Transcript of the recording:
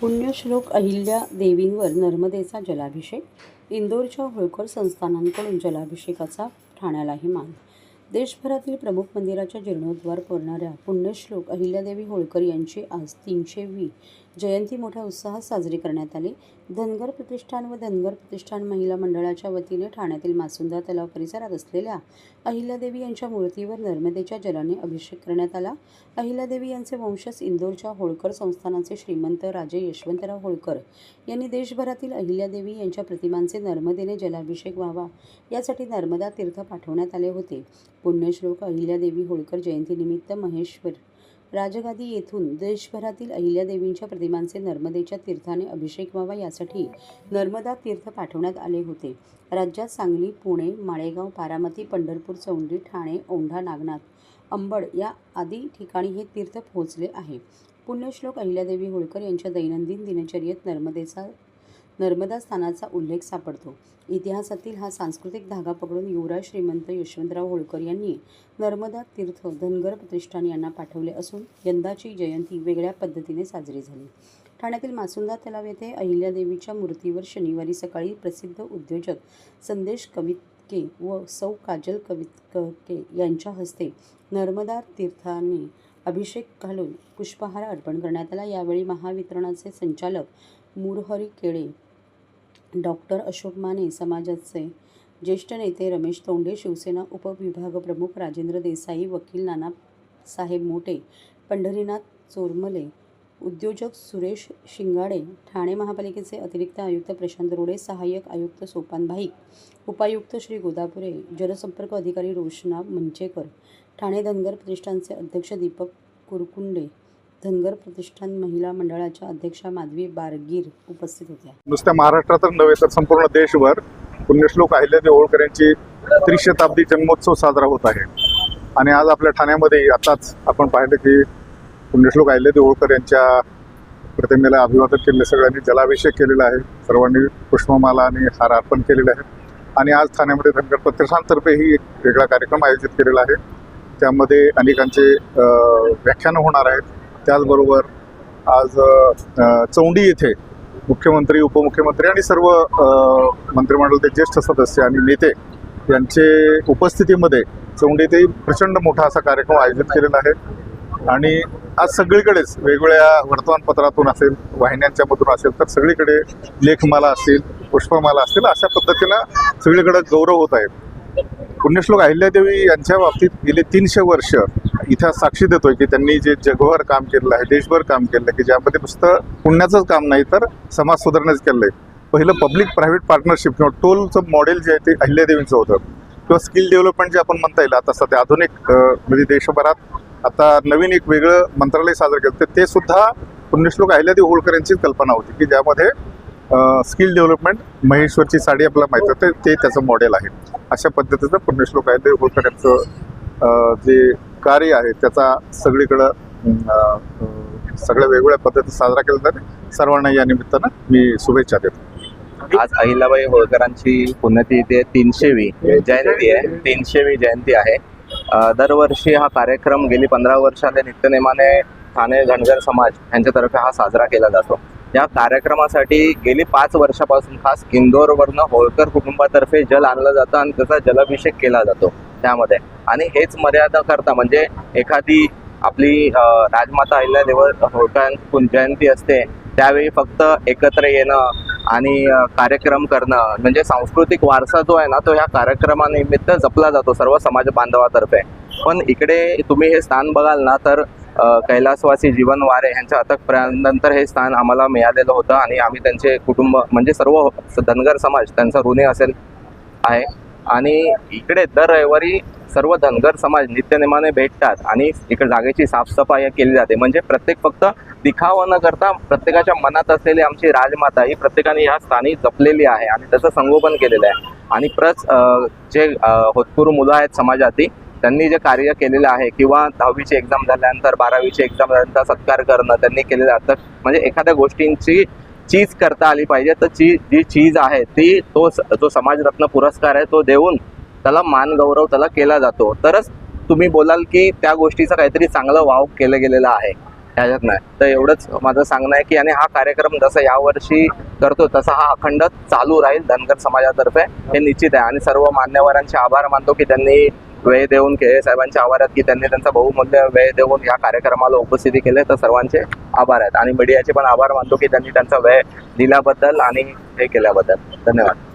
पुण्यश्लोक अहिल्या देवींवर नर्मदेचा जलाभिषेक इंदोरच्या होळकर संस्थानांकडून जलाभिषेकाचा ठाण्यालाही मान. देशभरातील प्रमुख मंदिराच्या जीर्णोद्धार करणाऱ्या पुण्यश्लोक अहिल्यादेवी होळकर यांची आज तीनशेवी जयंती मोठ्या उत्साहात साजरी करण्यात आली. धनगर प्रतिष्ठान व धनगर प्रतिष्ठान महिला मंडळाच्या वतीने ठाण्यातील मासुंदा तलाव परिसरात असलेल्या अहिल्यादेवी यांच्या मूर्तीवर नर्मदेच्या जलाने अभिषेक करण्यात आला. अहिल्यादेवी यांचे वंशज इंदोरच्या होळकर संस्थानाचे श्रीमंत राजे यशवंतराव होळकर यांनी देशभरातील अहिल्यादेवी यांच्या प्रतिमांचे नर्मदेने जलाभिषेक व्हावा यासाठी नर्मदा तीर्थ पाठवण्यात आले होते. पुण्यश्लोक अहिल्यादेवी होळकर जयंतीनिमित्त महेश्वर राजगादी येथून देशभरातील अहिल्यादेवींच्या प्रतिमांचे नर्मदेच्या तीर्थाने अभिषेक व्हावा यासाठी नर्मदा तीर्थ पाठवण्यात आले होते. राज्यात सांगली पुणे माळेगाव बारामती पंढरपूर चौंडी ठाणे औंढा नागनाथ अंबड या आदी ठिकाणी हे तीर्थ पोहोचले आहे. पुण्यश्लोक अहिल्यादेवी होळकर यांच्या दैनंदिन दिनचर्येत नर्मदेचा नर्मदा स्थानाचा उल्लेख सापडतो. इतिहासातील हा सांस्कृतिक धागा पकडून युवराज श्रीमंत यशवंतराव होळकर यांनी नर्मदा तीर्थ धनगर प्रतिष्ठान यांना पाठवले असून यंदाची जयंती वेगळ्या पद्धतीने साजरी झाली. ठाण्यातील मासुंदा तलाव येथे अहिल्यादेवीच्या मूर्तीवर शनिवारी सकाळी प्रसिद्ध उद्योजक संदेश कवितके व सौ काजल कवितके यांच्या हस्ते नर्मदा तीर्थाने अभिषेक घालून पुष्पहार अर्पण करण्यात आला. यावेळी महावितरणाचे संचालक मुरहरी केळे डॉक्टर अशोक माने समाजाचे ज्येष्ठ नेते रमेश तोंडे शिवसेना उपविभागप्रमुख राजेंद्र देसाई वकील नाना साहेब मोटे पंढरीनाथ चोरमले उद्योजक सुरेश शिंगाडे ठाणे महापालिकेचे अतिरिक्त आयुक्त प्रशांत रोडे सहाय्यक आयुक्त सोपान भाईक उपायुक्त श्री गोदापुरे जलसंपर्क अधिकारी रोशना मंचेकर ठाणे धनगर प्रतिष्ठानचे अध्यक्ष दीपक कुरकुंडे धनगर प्रतिष्ठान महिला मंडळाच्या अध्यक्षा माधवी बारगीर उपस्थित होत्या. नुसत्या महाराष्ट्रातच नव्हे तर संपूर्ण देशभर पुण्यश्लोक अहिल्यादेवी होळकर यांची त्रिशताब्दी जन्मोत्सव साजरा होत आहे. आणि आज आपल्या ठाण्यामध्ये आताच आपण पाहिलं की पुण्यश्लोक अहिल्यादेवी होळकर यांच्या प्रतिमेला अभिवादन केलेलं सगळ्यांनी जलाभिषेक केलेला आहे. सर्वांनी पुष्पमाला आणि हार अर्पण केलेले आहे आणि आज ठाण्यामध्ये धनगर प्रतिष्ठानतर्फे ही एक वेगळा कार्यक्रम आयोजित केलेला आहे. त्यामध्ये अनेकांचे व्याख्यानं होणार आहेत. त्याचबरोबर आज चौंडी येथे मुख्यमंत्री उपमुख्यमंत्री आणि सर्व मंत्रिमंडळाचे ज्येष्ठ सदस्य आणि नेते यांचे उपस्थितीमध्ये चौंडी येथे प्रचंड मोठा असा कार्यक्रम आयोजित केलेला आहे. आणि आज सगळीकडेच वेगवेगळ्या वर्तमानपत्रातून असेल वाहिन्यांच्या मधून असेल तर सगळीकडे लेखमाला असतील पुष्पमाला असतील अशा पद्धतीनं सगळीकडे गौरव होत आहे पुण्यश्लोक अहिल्यादेवी यांच्या बाबतीत गेले तीनशे वर्ष इतिहास साक्षी देतोय की त्यांनी जे जगभर काम केलेलं आहे देशभर काम केलेलं आहे की ज्यामध्ये नुसतं पुण्याचंच काम नाही तर समाज सुधारण्याचं केलं आहे पहिलं पब्लिक प्रायव्हेट पार्टनरशिप किंवा टोलचं मॉडेल जे आहे ते अहिल्यादेवींचं होतं. किंवा स्किल डेव्हलपमेंट जे आपण म्हणता येईल आता सध्या आधुनिक म्हणजे देशभरात आता नवीन एक वेगळं मंत्रालय साजरं केलं तर ते सुद्धा पुण्यश्लोक अहिल्यादेवी होळकर यांचीच कल्पना होती की ज्यामध्ये स्किल डेव्हलपमेंट महेश्वरची साडी आपल्याला माहीत आहे ते- ते त्याचं मॉडेल आहे. अशा पद्धतीचं पुण्यश्लोक अहिल्यादेवी होळकर यांचं जे कार्य आहे. त्याचा सगळीकडं सगळ्या वेगवेगळ्या पद्धती साजरा केला जाते. सर्वांना या निमित्तानं मी शुभेच्छा देतो. आज अहिल्याबाई होळकरांची पुण्यतिथी तीनशेवी जयंती आहे. तीनशेवी जयंती आहे. दरवर्षी हा कार्यक्रम गेली पंधरा वर्षाले नित्यनेमाने ठाणे धनगर समाज यांच्यातर्फे हा साजरा केला जातो. या कार्यक्रमासाठी गेली पाच वर्षापासून खास इंदोरवरनं होळकर कुटुंबातर्फे जल आणलं जातं आणि त्याचा जलाभिषेक केला जातो. त्यामध्ये. आणि हेच मर्यादा करता म्हणजे एखादी आपली अ, राजमाता अहिल्यादेव होळकर जयंती असते त्यावेळी फक्त एकत्र येणं आणि कार्यक्रम करणं म्हणजे सांस्कृतिक वारसा जो आहे ना तो ह्या कार्यक्रमानिमित्त जपला जातो सर्व समाज बांधवातर्फे. पण इकडे तुम्ही हे स्थान बघाल ना तर कैलासवासी जीवन वारे यांच्या अथक प्रयाणानंतर हे स्थान आम्हाला मिळालेलं होतं आणि आम्ही त्यांचे कुटुंब म्हणजे सर्व धनगर समाज त्यांचा ऋणी असेल आहे. आणि इकडे दर रविवारी सर्व धनगर समाज नित्यनेमाने भेटतात आणि इकडे जागेची साफसफाई केली जाते. म्हणजे प्रत्येक फक्त दिखावा न करता प्रत्येकाच्या मनात असलेली आमची राजमाता ही प्रत्येकाने ह्या स्थानी जपलेली आहे आणि त्याचं संगोपन केलेलं आहे. आणि प्रच जे होतपूर मुलं आहेत समाजातील त्यांनी जे कार्य केलेलं आहे किंवा दहावीची एक्झाम झाल्यानंतर बारावीची एक्झाम झाल्यानंतर सत्कार करणं त्यांनी केलेलं आहे. तर म्हणजे एखाद्या गोष्टींची चीज करता आली पाहिजे. तर ची जी चीज आहे ती तो स- जो समाजरत्न पुरस्कार आहे तो देऊन त्याला मान गौरव त्याला केला जातो. तरच तुम्ही बोलाल की त्या गोष्टीचं काहीतरी चांगलं वाव केलं गेलेलं आहे. ह्याच्यात नाही तर एवढंच माझं सांगणं आहे की आणि हा कार्यक्रम जसा यावर्षी करतो तसा हा अखंड चालू राहील धनगर समाजातर्फे. हे निश्चित आहे. आणि सर्व मान्यवरांचे आभार मानतो की त्यांनी वेळ देऊन खेळे साहेबांच्या आभार आहेत की त्यांनी त्यांचा बहुमूल्य वेळ देऊन या कार्यक्रमाला उपस्थिती केले. तर सर्वांचे आभार आहेत. आणि मीडियाचे पण आभार मानतो की त्यांनी त्यांचा वेळ दिल्याबद्दल आणि हे केल्याबद्दल. धन्यवाद.